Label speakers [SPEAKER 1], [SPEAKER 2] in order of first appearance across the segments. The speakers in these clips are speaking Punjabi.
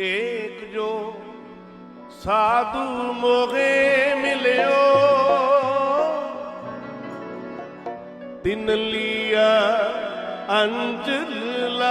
[SPEAKER 1] ਏਕ ਜੋ ਸਾਧੂ ਮੋਗੇ ਮਿਲਿਓ। ਤਿਨ ਲੀਆ ਅੰਜਲਾ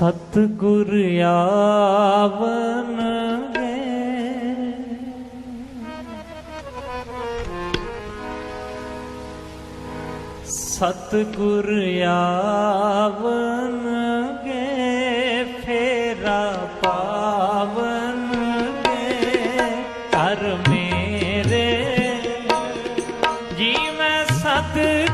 [SPEAKER 1] ਸਤਗੁਰ ਆਵਨ ਗੇ
[SPEAKER 2] ਸਤਗੁਰ ਆਵਨ ਗੇ ਫੇਰਾ ਪਾਵਨ ਗੇ ਕਰ ਮੇਰੇ ਜੀਵ ਸਤਿ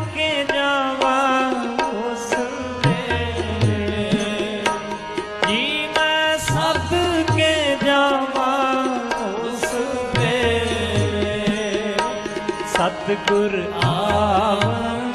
[SPEAKER 2] ਸਤਿਗੁਰ ਆਵਾ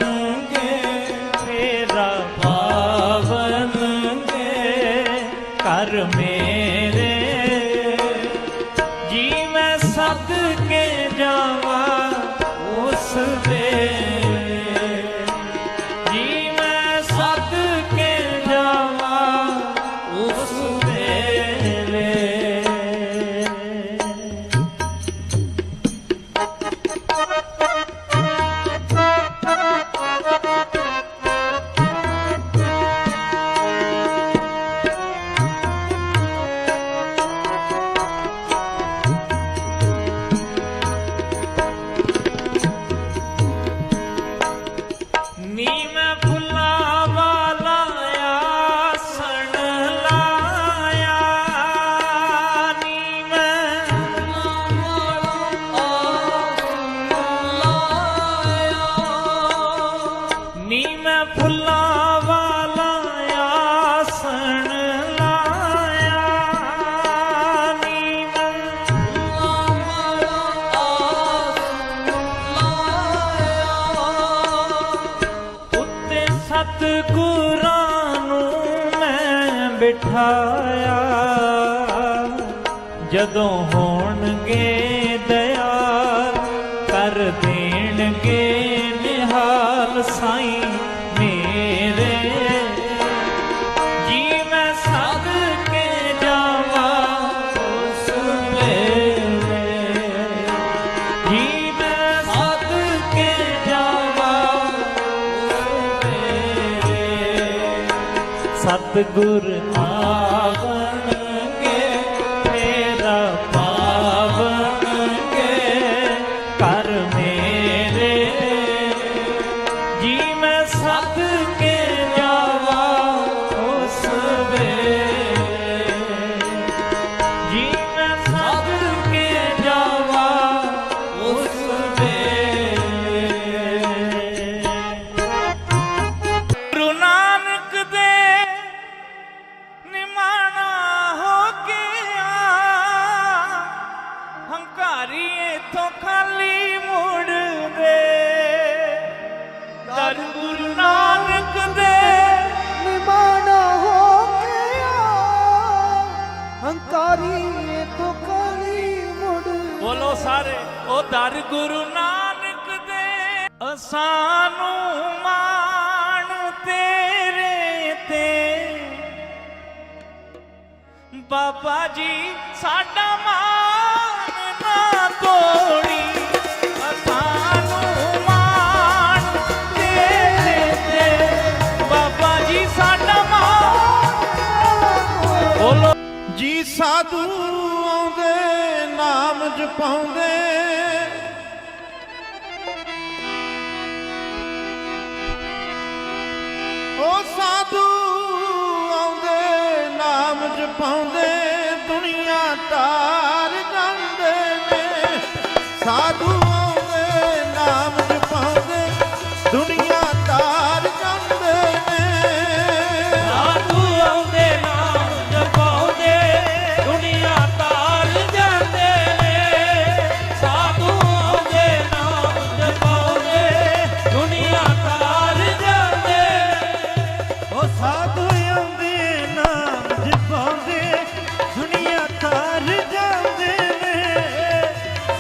[SPEAKER 2] ਬਿਠਾਇਆ। ਜਦੋਂ ਹੋਣਗੇ ਦਇਆ ਕਰ ਦੇਣਗੇ ਨਿਹਾਲ ਸਾਈ ਮੇਰੇ। ਜੀ ਕੇ ਜਾਵਾਂ ਉਸ ਮੇਰੇ ਕੇ ਜਾਵਾਂ ਉਸ ਸਾਰੇ ਉਹ ਦਰ ਗੁਰੂ ਨਾਨਕ ਦੇ। ਅਸਾਨੂੰ ਮਾਣ ਤੇਰੇ ਤੇ। ਬਾਬਾ ਜੀ, ਸਾਡਾ ਮਾਣ ਨਾ ਤੋ
[SPEAKER 1] ਨਾਮ ਜਪਾਉਂਦੇ ਉਹ ਸਾਧੂ ਆਉਂਦੇ, ਨਾਮ ਜਪਾਉਂਦੇ, ਦੁਨੀਆ ਤਾਰ ਜਾਂਦੇ ਨੇ। ਸਾਧੂ ਆਉਂਦੇ, ਨਾਮ ਜਪਾਉਂਦੇ, ਦੁਨੀਆ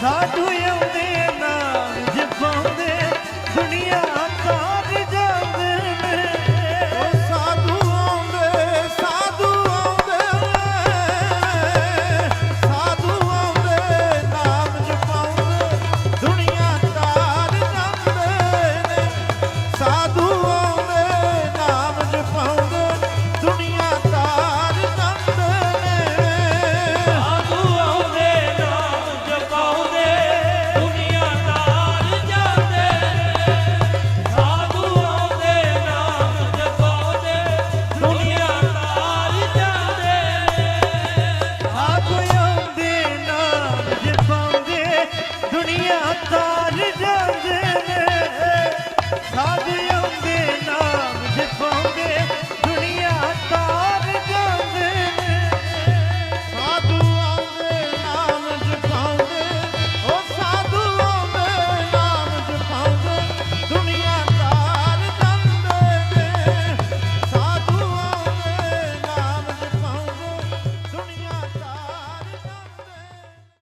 [SPEAKER 2] ਸਾਧੂ ਆਉਂਦੇ ਨਾ
[SPEAKER 3] ਜਿਪਾਂ अतार